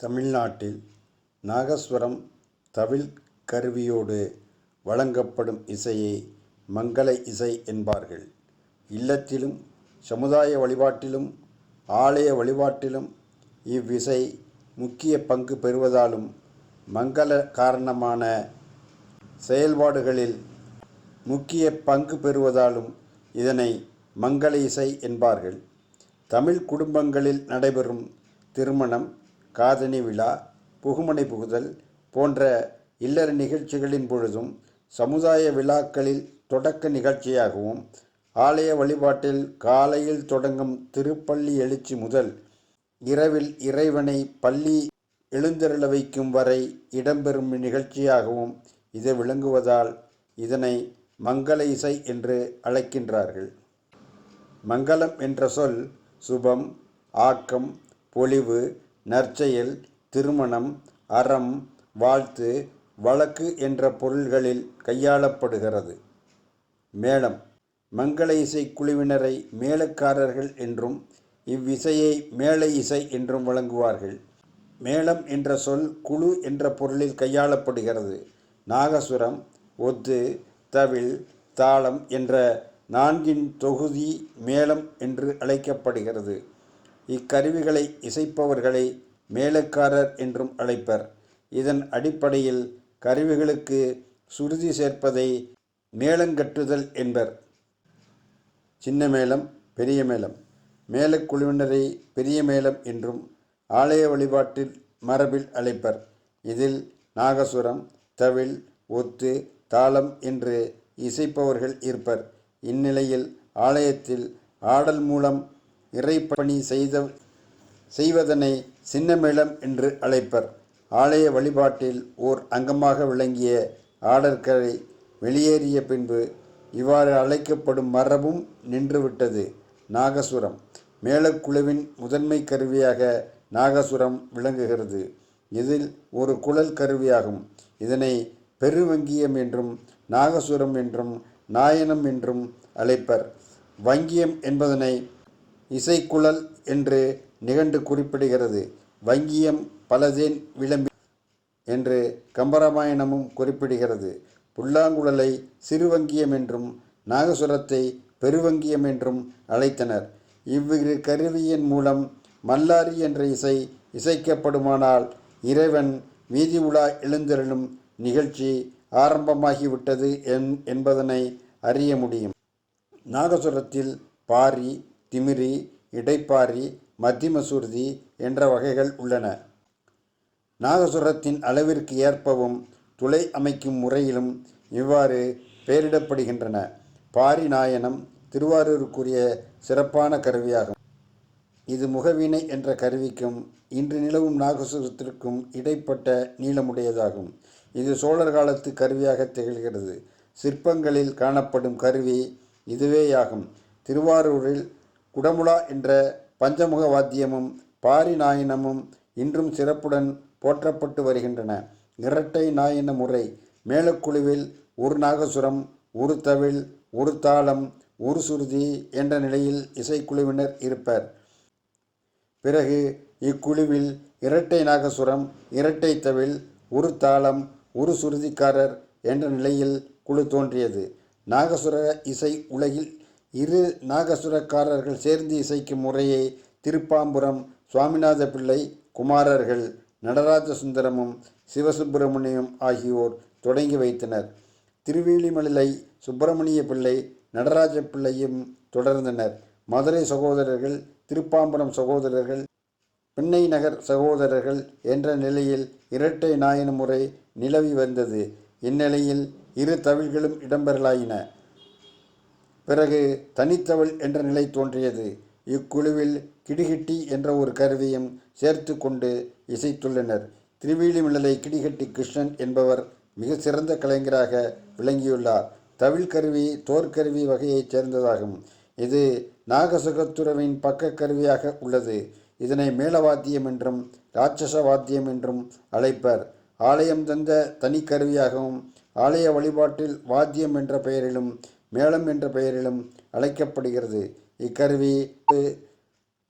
தமிழ்நாட்டில் நாகஸ்வரம் தவில் கருவியோடு வழங்கப்படும் இசையை மங்கள இசை என்பார்கள். இல்லத்திலும் சமுதாய வழிபாட்டிலும் ஆலய வழிபாட்டிலும் இவ்விசை முக்கிய பங்கு பெறுவதாலும் மங்கள காரணமான செயல்பாடுகளில் முக்கிய பங்கு பெறுவதாலும் இதனை மங்கள இசை என்பார்கள். தமிழ் குடும்பங்களில் நடைபெறும் திருமணம் காதணி விழா புகுமனை புகுதல் போன்ற இல்லற நிகழ்ச்சிகளின் பொழுதும் சமுதாய விழாக்களில் தொடக்க நிகழ்ச்சியாகவும் ஆலய வழிபாட்டில் காலையில் தொடங்கும் திருப்பள்ளி எழுச்சி முதல் இரவில் இறைவனை பள்ளி எழுந்தருள வைக்கும் வரை இடம்பெறும் நிகழ்ச்சியாகவும் இது விளங்குவதால் இதனை மங்கள இசை என்று அழைக்கின்றார்கள். மங்களம் என்ற சொல் சுபம் ஆக்கம் பொலிவு நற்செயல் திருமணம் அறம் வாழ்த்து வழக்கு என்ற பொருள்களில் கையாளப்படுகிறது. மேளம் மங்கள இசை குழுவினரை மேளக்காரர்கள் என்றும் இவ்விசையை மேள இசை என்றும் வழங்குவார்கள். மேளம் என்ற சொல் குழு என்ற பொருளில் கையாளப்படுகிறது. நாகசுரம் ஒத்து தவில் தாளம் என்ற நான்கின் தொகுதி மேளம் என்று அழைக்கப்படுகிறது. இக்கருவிகளை இசைப்பவர்களை மேளக்காரர் என்றும் அழைப்பர். இதன் அடிப்படையில் கருவிகளுக்கு சுருதி சேர்ப்பதை மேளங்கட்டுதல் என்பர். சின்ன மேளம் பெரிய மேளம் மேளக்குழுவினரை பெரிய மேளம் என்றும் ஆலய வழிபாட்டில் மரபில் அழைப்பர். இதில் நாகசுரம் தவில் ஒத்து தாளம் என்று இசைப்பவர்கள் இருப்பர். இந்நிலையில் ஆலயத்தில் ஆடல் மூலம் இறைப்பணி செய்த செய்வதனை சின்னமேளம் என்று அழைப்பர். ஆலய வழிபாட்டில் ஓர் அங்கமாக விளங்கிய ஆடற்கரை வெளியேறிய பின்பு இவ்வாறு அழைக்கப்படும் மரபும் நின்றுவிட்டது. நாகசுரம். மேளக்குழுவின் முதன்மை கருவியாக நாகசுரம் விளங்குகிறது. இதில் ஒரு குழல் கருவியாகும். இதனை பெருவங்கியம் என்றும் நாகசுரம் என்றும் நாயனம் என்றும் அழைப்பர். வங்கியம் என்பதனை இசைக்குழல் என்று நிகண்டு குறிப்பிடுகிறது. வங்கியம் பலதேன் விளம்பி என்று கம்பராமாயணமும் குறிப்பிடுகிறது. புல்லாங்குழலை சிறுவங்கியம் என்றும் நாகசுரத்தை பெருவங்கியம் என்றும் அழைத்தனர். இவ்விரு கருவியின் மூலம் மல்லாரி என்ற இசை இசைக்கப்படுமானால் இறைவன் வீதி உலா எழுந்தருளும் நிகழ்ச்சி ஆரம்பமாகிவிட்டது என் என்பதனை அறிய முடியும். நாகசுரத்தில் பாரி திமிரி இடைப்பாரி மத்திமசூர்தி என்ற வகைகள் உள்ளன. நாகசுரத்தின் அளவிற்கு ஏற்பவும் துளை அமைக்கும் முறையிலும் இவ்வாறு பெயரிடப்படுகின்றன. பாரி நாயனம் திருவாரூருக்குரிய சிறப்பான கருவியாகும். இது முகவினை என்ற கருவிக்கும் இன்று நிலவும் நாகசுரத்திற்கும் இடைப்பட்ட நீளமுடையதாகும். இது சோழர் காலத்து கருவியாக திகழ்கிறது. சிற்பங்களில் காணப்படும் கருவி இதுவேயாகும். திருவாரூரில் குடமுழா என்ற பஞ்சமுக வாத்தியமும் பாரி நாயனமும் இன்றும் சிறப்புடன் போற்றப்பட்டு வருகின்றன. இரட்டை நாயன முறை மேலக்குழுவில் ஒரு நாகசுரம் ஒரு தவில் ஒரு தாளம் ஒரு சுருதி என்ற நிலையில் இசைக்குழுவினர் இருப்பர். பிறகு இக்குழுவில் இரட்டை நாகசுரம் இரட்டை தவில் ஒரு தாளம் ஒரு சுருதிக்காரர் என்ற நிலையில் குழு தோன்றியது. நாகசுர இசை உலகில் இரு நாகசுரக்காரர்கள் சேர்ந்து இசைக்கும் முறையை திருப்பாம்புரம் சுவாமிநாத பிள்ளை குமாரர்கள் நடராஜ சுந்தரமும் சிவசுப்பிரமணியம் ஆகியோர் தொடங்கி வைத்தனர். திருவேலிமலை சுப்பிரமணிய பிள்ளை நடராஜ பிள்ளையும் தொடர்ந்தனர். மதுரை சகோதரர்கள் திருப்பாம்புரம் சகோதரர்கள் பிண்ணை நகர் சகோதரர்கள் என்ற நிலையில் இரட்டை நாயன முறை நிலவி வந்தது. இந்நிலையில் இரு தவில்களும் இடம்பெறலாயின. பிறகு தனித்தவள் என்ற நிலை தோன்றியது. இக்குழுவில் கிடிகிட்டி என்ற ஒரு கருவியும் சேர்த்து கொண்டு இசைத்துள்ளனர் திருவீழிமிழலை கிடிகட்டி கிருஷ்ணன் என்பவர் மிக சிறந்த கலைஞராக விளங்கியுள்ளார். தவில் கருவி தோற்கருவி வகையைச் சேர்ந்ததாகும். இது நாகசுகத்துறவின் பக்க கருவியாக உள்ளது. இதனை மேளவாத்தியம் என்றும் இராட்சச வாத்தியம் என்றும் அழைப்பர். ஆலயம் தந்த தனி கருவியாகவும் ஆலய வழிபாட்டில் வாத்தியம் என்ற பெயரிலும் மேளம் என்ற பெயரிலும் அழைக்கப்படுகிறது. இக்கருவி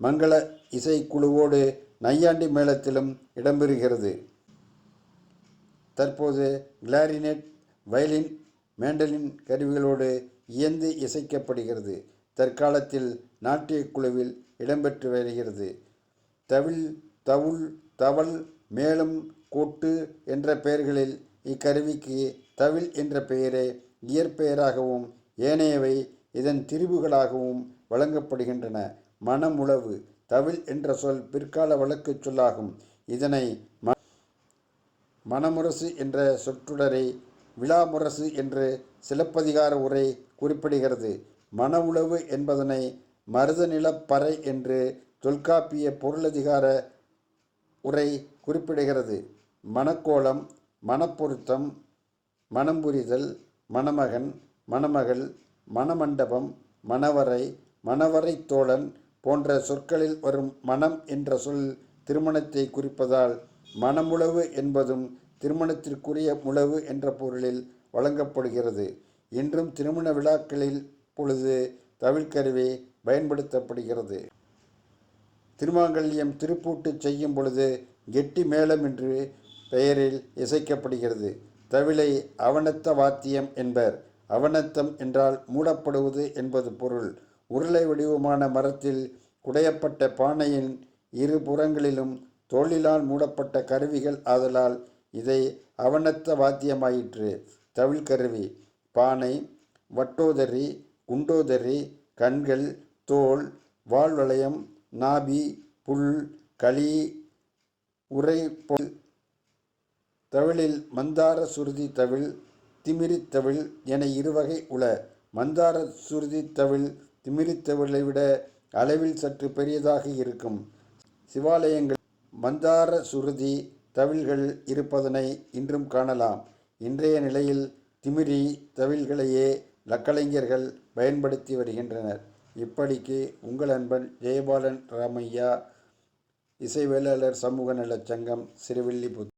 மங்கள இசைக்குழுவோடு நையாண்டி மேளத்திலும் இடம்பெறுகிறது. தற்போது கிளாரினெட் வயலின் மேண்டலின் கருவிகளோடு இயந்து இசைக்கப்படுகிறது. தற்காலத்தில் நாட்டியக் குழுவில் இடம்பெற்று வருகிறது. தவில் தவுள் தவள் மேளம் கூட்டு என்ற பெயர்களில் இக்கருவிக்கு தவில் என்ற பெயரே இயற்பெயராகவும் ஏனையவை இதன் திரிவுகளாகவும் வழங்கப்படுகின்றன. மணமுழவு தவில் என்ற சொல் பிற்கால வழக்குச் சொல்லாகும். இதனை ம மணமுரசு என்ற சொற்றொடரை விழாமுரசு என்று சிலப்பதிகார உரை குறிப்பிடுகிறது. மண என்பதனை மருதநிலப்பறை என்று தொல்காப்பிய பொருளதிகார உரை குறிப்பிடுகிறது. மணக்கோலம் மனப்பொருத்தம் மனம் புரிதல் மணமகன் மணமகள் மணமண்டபம் மணவறை மணவறைத் தோழன் போன்ற சொற்களில் வரும் மணம் என்ற சொல் திருமணத்தை குறிப்பதால் மணமுழவு என்பதும் திருமணத்திற்குரிய முழவு என்ற பொருளில் வழங்கப்படுகிறது. இன்றும் திருமண விழாக்களில் பொழுது தவிழ்கருவி பயன்படுத்தப்படுகிறது. திருமாங்கல்யம் திருப்பூட்டு செய்யும் பொழுது கெட்டி மேளம் என்று பெயரில் இசைக்கப்படுகிறது. தவிலை அவனத்த வாத்தியம் என்பர். அவனத்தம் என்றால் மூடப்படுவது என்பது பொருள். உருளை வடிவமான மரத்தில் குடையப்பட்ட பானையின் இரு புறங்களிலும் தோளிலால் மூடப்பட்ட கருவிகள் ஆதலால் இதை அவனத்த வாத்தியமாயிற்று. தவில் கருவி பானை வட்டோதரி குண்டோதரி கண்கள் தோல் வாழ்வளையம் நாபி புல் களி உரை பொல் தவிழில் மந்தார சுருதி தவிழ் திமிரித்தவிழ் என இருவகை உள மந்தார சுருதி திமிரித்தவிழை திமிரித் விட அளவில் சற்று பெரியதாக இருக்கும். சிவாலயங்கள் மந்தார சுருதி தவில்கள் இருப்பதனை இன்றும் காணலாம். இன்றைய நிலையில் திமிரி தவில்களையே லக்கலைஞர்கள் பயன்படுத்தி வருகின்றனர். இப்படிக்கு உங்கள் அன்பன் ஜெயபாலன் ராமையா இசைவேளாளர் சமூக நலச் சங்கம் சிறுவில்லிபுத்தூர்